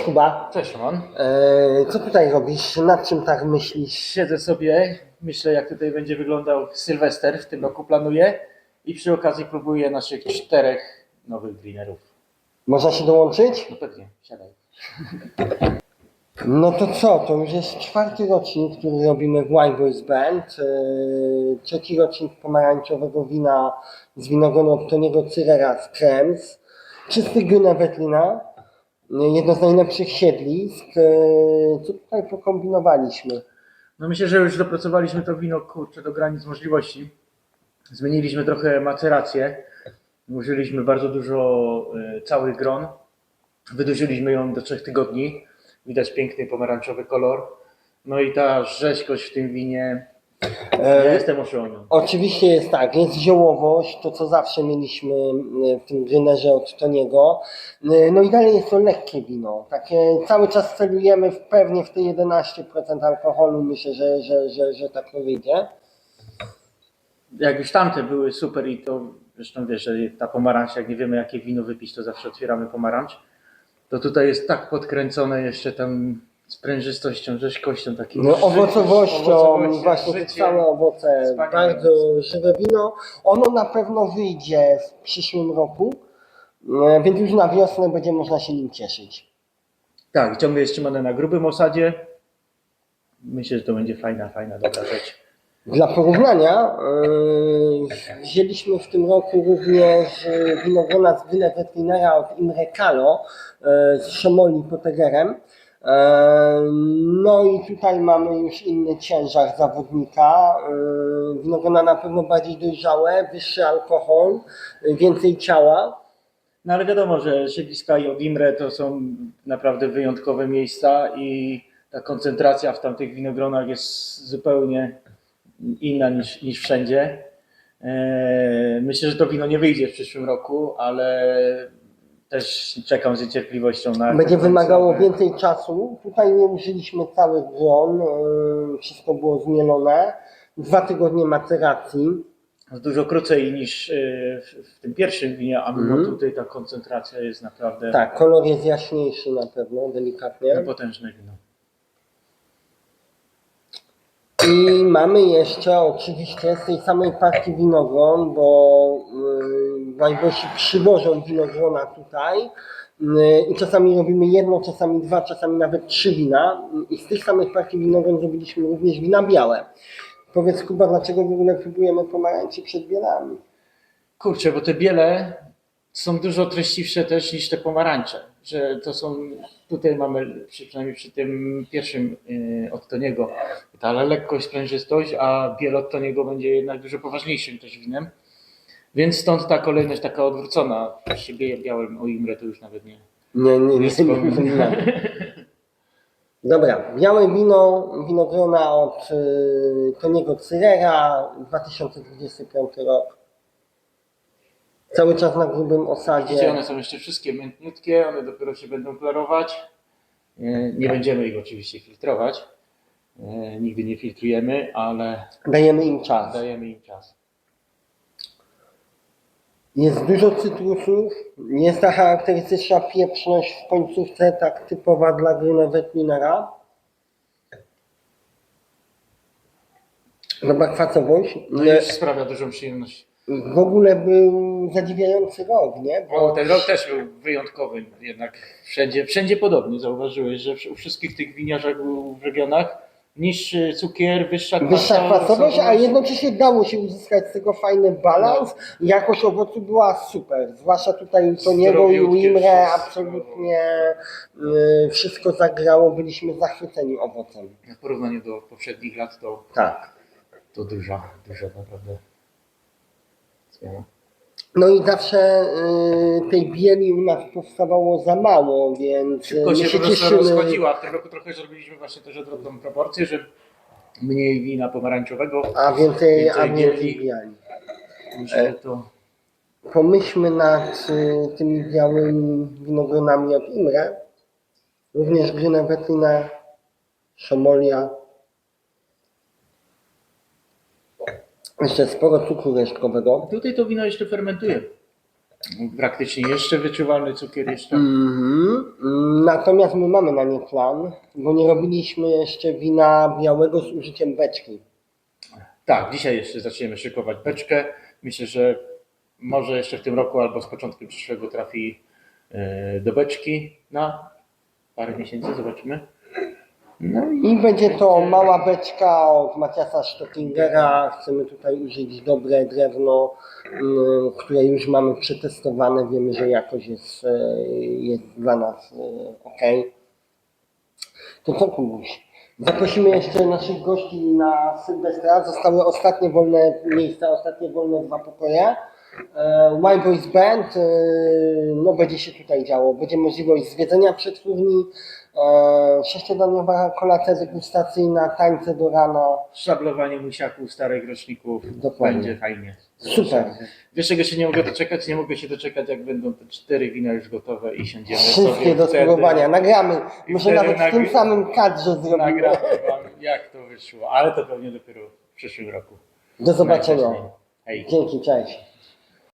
Cześć Kuba. Cześć Szymon. E, co tutaj robisz? Nad czym tak myślisz? Siedzę sobie, myślę jak tutaj będzie wyglądał Sylwester, w tym roku planuję i przy okazji próbuję naszych czterech nowych greenerów. Można się dołączyć? No pewnie, siadaj. No to co? To już jest czwarty rocznik, który robimy w Wine Boys Band. E, trzeci rocznik pomarańczowego wina z winogonu od Toniego Cyrera z Krems. Czysty Grüne Wettlina. E, Jedno z najlepszych siedlisk. E, co tutaj pokombinowaliśmy? No myślę, że już dopracowaliśmy to wino kurczę do granic możliwości. Zmieniliśmy trochę macerację. Użyliśmy bardzo dużo e, całych gron. Wydłużyliśmy ją do trzech tygodni. Widać piękny pomarańczowy kolor. No i ta rzeźkość w tym winie. Ja E, jestem oszałamiony. Oczywiście jest tak, jest ziołowość, to co zawsze mieliśmy mm, w tym grynerze od Toniego. Y, No i dalej jest to lekkie wino. Takie cały czas celujemy w, pewnie w te 11% alkoholu. Myślę, że, że, że, że tak to wyjdzie. jak już tamte były super i to zresztą wiesz, że ta pomarańcz, jak nie wiemy jakie wino wypić, to zawsze otwieramy pomarańcz. To tutaj jest tak podkręcone jeszcze tam sprężystością, rzeźkością, takim No, owocowością, owocowością, właśnie te życiem. całe owoce, bardzo żywe wino. Ono na pewno wyjdzie w przyszłym roku, y, więc już na wiosnę będzie można się nim cieszyć. Tak, ciągle jest trzymane na grubym osadzie. Myślę, że to będzie fajna, fajna, dobra rzecz. Dla porównania yy, wzięliśmy w tym roku również yy, winogrona z Wetlinera od Imre Kalo yy, z Szomoli Potegerem. Yy, No i tutaj mamy już inny ciężar zawodnika. Yy, Winogrona na pewno bardziej dojrzałe, wyższy alkohol, więcej ciała. No ale wiadomo, że siedliska i od Imre to są naprawdę wyjątkowe miejsca i ta koncentracja w tamtych winogronach jest zupełnie inna niż, niż wszędzie. Eee, Myślę, że to wino nie wyjdzie w przyszłym roku, ale też czekam z niecierpliwością na. Będzie wymagało więcej czasu. Tutaj nie użyliśmy całych gron, yy, wszystko było zmielone. Dwa tygodnie maceracji. Dużo krócej niż e, w, tym pierwszym winie, a mimo Mhm. tutaj ta koncentracja jest naprawdę Tak, kolor jest jaśniejszy na pewno, delikatnie. potężne wino. I mamy jeszcze oczywiście z tej samej partii winogron, bo Wajbosi przywożą winogrona tutaj. Yy, I czasami robimy jedno, czasami dwa, czasami nawet trzy wina. I z tych samych partii winogron zrobiliśmy również wina białe. Powiedz Kuba, dlaczego w ogóle próbujemy pomarańczy przed bielami? Kurczę, bo te biele są dużo treściwsze też niż te pomarańcze. Że to są, tutaj mamy, przy, przynajmniej przy tym pierwszym yy, od Toniego, ta lekkość, sprężystość, a biel od Toniego będzie jednak dużo poważniejszym też winem. Więc stąd ta kolejność taka odwrócona. Siebie białym o Imre to już nawet nie. Nie, nie, nie, wspominam. Dobra, białe wino, winogrona od y, Toniego Cyrera, 2025 rok. Cały czas na grubym Widzicie, osadzie. one są jeszcze wszystkie miętniutkie, one dopiero się będą klarować. Yy, Nie będziemy ich oczywiście filtrować. Yy, Nigdy nie filtrujemy, ale Dajemy im czas. dajemy im czas. Jest dużo cytrusów, jest ta charakterystyczna pieprzność w końcówce, tak typowa dla Grüne Wettlinera. Dobra kwasowość. No już sprawia dużą przyjemność. W ogóle był zadziwiający rok, nie? Bo ten rok też był wyjątkowy, jednak wszędzie, wszędzie podobnie. Zauważyłeś, że u wszystkich tych winiarzach w regionach niższy cukier, wyższa Wyższa kwasowość, a jednocześnie dało się uzyskać z tego fajny balans. Jakość owocu była super, zwłaszcza tutaj u Toniego i u Imre absolutnie y, wszystko zagrało, byliśmy zachwyceni owocem. W porównaniu do poprzednich lat to, Tak. to duża, duża naprawdę zmiana. No i zawsze y, tej bieli u nas powstawało za mało, więc y, Szybko my się się po prostu cieszymy. rozchodziła. W tym roku trochę zrobiliśmy właśnie też odwrotną proporcję, że mniej wina pomarańczowego A więcej, a Więcej więcej bieli. biali. Myślę, że to Pomyślmy nad y, tymi białymi winogronami od Imre. Również Grüne Wettiner, Szomolia. Jeszcze sporo cukru resztkowego. Tutaj to wino jeszcze fermentuje. praktycznie jeszcze wyczuwalny cukier jeszcze. Mhm. Natomiast my mamy na nie plan, bo nie robiliśmy jeszcze wina białego z użyciem beczki. Tak, dzisiaj jeszcze zaczniemy szykować beczkę. Myślę, że może jeszcze w tym roku albo z początkiem przyszłego trafi e, do beczki na parę miesięcy, zobaczymy. No i będzie to mała beczka od Maciasa Stottingera. Chcemy tutaj użyć dobre drewno, mm, które już mamy przetestowane. Wiemy, że jakość jest, e, jest dla nas ok. To co Kubuś? Zaprosimy jeszcze naszych gości na Sylwestra. Zostały ostatnie wolne miejsca, ostatnie wolne dwa pokoje. E, Wild Boys Band, e, no będzie się tutaj działo. Będzie możliwość zwiedzenia przetwórni, e, sześciodniowa kolacja degustacyjna, tańce do rana. szablowanie musiaków, starych roczników. Dokładnie. Będzie fajnie. Super. Wiesz, czego się nie mogę doczekać? Nie mogę się doczekać, jak będą te cztery wina już gotowe i siądziemy Wszystkie sobie do wtedy. spróbowania. Nagramy. i Może wtedy nawet w tym samym kadrze zrobimy. Nagramy wam, jak to wyszło, ale to pewnie dopiero w przyszłym roku. Do zobaczenia. Najwcześniej. Hej. Dzięki, cześć.